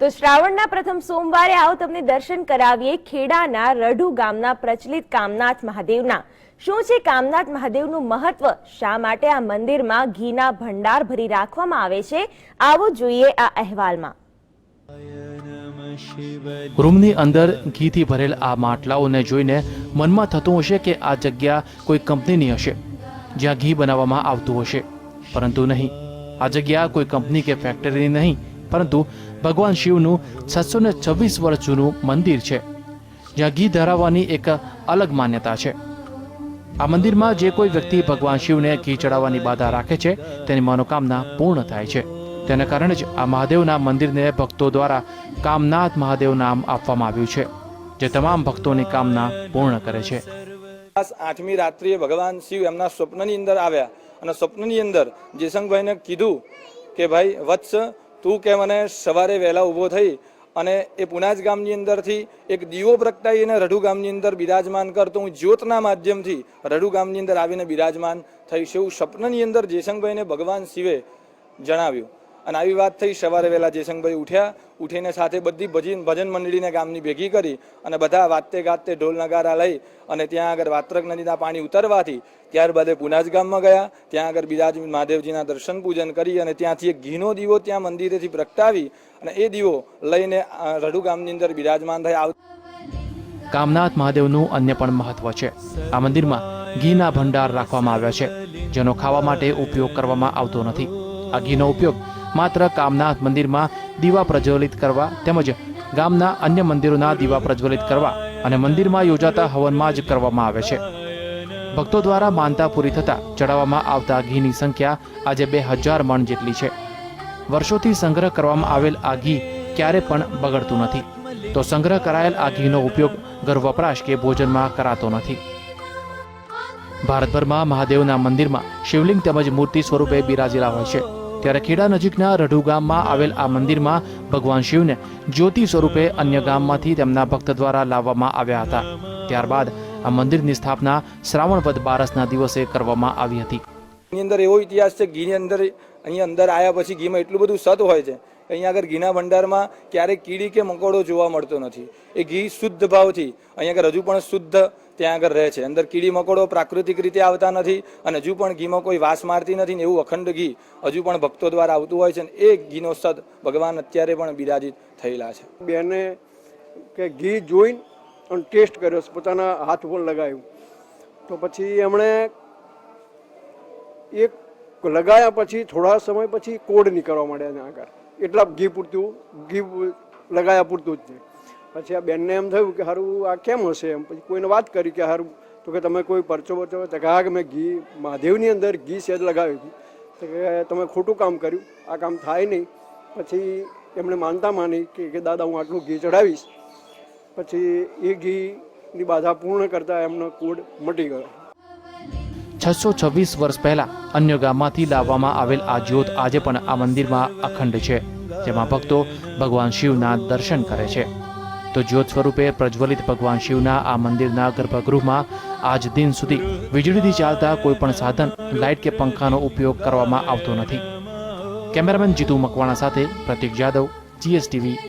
તો શ્રાવણના પ્રથમ સોમવારે આવો તમને દર્શન કરાવીએ ખેડાના રઢુ ગામના પ્રચલિત કામનાથ મહાદેવના. શું છે કામનાથ મહાદેવનું મહત્વ? શા માટે આ મંદિરમાં ઘીના ભંડાર ભરી રાખવામાં આવે છે? આવો જોઈએ આ અહેવાલમાં. રૂમની અંદર ઘીથી ભરેલ આ માટલાઓને જોઈને મનમાં થતું હશે કે આ જગ્યા કોઈ કંપનીની હશે, જ્યાં ઘી બનાવવામાં આવતું હશે. પરંતુ નહીં. આ જગ્યા કોઈ કંપની કે ફેક્ટરીની નહીં. પરંતુ ભગવાન શિવનું છસો ને છવ્વીસ વર્ષ જૂનું મંદિર છે, જ્યાં ઘી ધરાવવાની એક અલગ માન્યતા છે. આ મંદિરમાં જે કોઈ વ્યક્તિ ભગવાન શિવને ઘી ચડાવવાની બાધા રાખે છે, તેની મનોકામના પૂર્ણ થાય છે. તેના કારણે જ આ મહાદેવના મંદિરને ભક્તો દ્વારા કામનાથ મહાદેવ નામ આપવામાં આવ્યું છે, જે તમામ ભક્તોની કામના પૂર્ણ કરે છે. આઠમી રાત્રિએ ભગવાન શિવ એમના સ્વપ્નની અંદર આવ્યા અને સ્વપ્નની અંદર જેસંગભાઈને કીધું કે, ભાઈ, વત્સ તું કે મને સવારે વહેલા ઊભો થઈ અને એ પુનાજ ગામની અંદરથી એક દીવો પ્રગટાવીને રઢુ ગામની અંદર બિરાજમાન કર તો હું જ્યોતના માધ્યમથી રઢુ ગામની અંદર આવીને બિરાજમાન થઈશ એવું સ્વપ્નની અંદર જેસંગભાઈને ભગવાન શિવે જણાવ્યું. અને આવી વાત થઈ, સવારે વહેલા જેસંગભાઈ ઉઠ્યા, ઉઠીને સાથે બધી ભજન ભજન મંડળીને ગામની ભેગી કરી અને બધા વાતે ગાતે ઢોલ નગારા લઈ અને ત્યાં આગળ વાત્રક નદીના પાણી ઉતરવાથી ત્યારબાદ પુનાજ ગામમાં ગયા. ત્યાં આગળ બિરાજ મહાદેવજીના દર્શન પૂજન કરી અને ત્યાંથી એક ઘીનો દીવો ત્યાં મંદિરેથી પ્રગટાવી અને એ દીવો લઈને રઢુ ગામની અંદર બિરાજમાન થઈ આવ કામનાથ મહાદેવનું અન્ય પણ મહત્વ છે. આ મંદિરમાં ઘીના ભંડાર રાખવામાં આવ્યા છે, જેનો ખાવા માટે ઉપયોગ કરવામાં આવતો નથી. આ ઘીનો ઉપયોગ માત્ર કામનાથ મંદિરમાં દીવા પ્રજ્વલિત કરવા તેમજ ગામના અન્ય મંદિરોના દીવા પ્રજ્વલિત કરવા અને મંદિરમાં યોજાતા હવનમાં જ કરવામાં આવે છે. ભક્તો દ્વારા માનતા પૂરી થતા ચડાવવામાં આવતા ઘીની સંખ્યા આજે બે હજાર મણ જેટલી છે. વર્ષોથી સંગ્રહ કરવામાં આવેલ આ ઘી ક્યારે પણ બગડતું નથી. તો સંગ્રહ કરાયેલ આ ઘીનો ઉપયોગ ઘર વપરાશ કે ભોજનમાં કરાતો નથી. ભારતભરમાં મહાદેવના મંદિરમાં શિવલિંગ તેમજ મૂર્તિ સ્વરૂપે બિરાજેલા હોય છે. ત્યારે ખેડા નજીકના રઢુ ગામમાં આવેલ આ મંદિરમાં ભગવાન શિવને જ્યોતિ સ્વરૂપે અન્ય ગામમાંથી તેમના ભક્ત દ્વારા લાવવામાં આવ્યા હતા. ત્યારબાદ આ મંદિરની સ્થાપના શ્રાવણ વદ બારસના દિવસે કરવામાં આવી હતી. એની અંદર એવો ઇતિહાસ છે ઘીની અંદર, અહીંયા અંદર આવ્યા પછી ઘીમાં એટલું બધું સત હોય છે. અહીંયા આગળ ઘીના ભંડારમાં ક્યારેય કીડી કે મકોડો જોવા મળતો નથી. એ ઘી શુદ્ધ ભાવથી અહીંયા આગળ હજુ પણ શુદ્ધ ત્યાં આગળ રહે છે. અંદર કીડી મકોડો પ્રાકૃતિક રીતે આવતા નથી અને હજુ પણ ઘીમાં કોઈ વાસ મારતી નથી ને એવું અખંડ ઘી હજુ પણ ભક્તો દ્વારા આવતું હોય છે ને એ ઘીનો સદ ભગવાન અત્યારે પણ બિરાજિત થયેલા છે. બેને કે ઘી જોઈને અને ટેસ્ટ કર્યો પોતાના હાથ ઉપર લગાવ્યું. તો પછી એમણે એક લગાયા પછી થોડા સમય પછી કોડ નીકળવા માંડ્યા આગળ. એટલા ઘી પૂરતું, ઘી લગાયા પૂરતું જ છે. પછી આ બેનને એમ થયું કે સારું આ કેમ હશે એમ? પછી કોઈને વાત કરી કે સારું તો કે તમે કોઈ પરચો પરચો તો કે હા, કે મેં ઘી, મહાદેવની અંદર ઘી સેજ લગાવ્યું તો કે તમે ખોટું કામ કર્યું, આ કામ થાય નહીં. પછી એમણે માનતા માની કે કે દાદા, હું આટલું ઘી ચડાવીશ પછી એ ઘીની બાધા પૂર્ણ કરતાં એમનો કોડ મટી ગયો. છસો છવ્વીસ વર્ષ પહેલા અન્ય ગામમાંથી લાવવામાં આવેલ આ જ્યોત આજે પણ આ મંદિરમાં અખંડ છે, જેમાં ભક્તો ભગવાન શિવના દર્શન કરે છે. તો જ્યોત સ્વરૂપે પ્રજ્વલિત ભગવાન શિવના આ મંદિરના ગર્ભગૃહમાં આજ દિન સુધી વીજળીથી ચાલતા કોઈ પણ સાધન, લાઇટ કે પંખાનો ઉપયોગ કરવામાં આવતો નથી. કેમેરામેન જીતુ મકવાણા સાથે પ્રતીક જાદવ, જીએસટીવી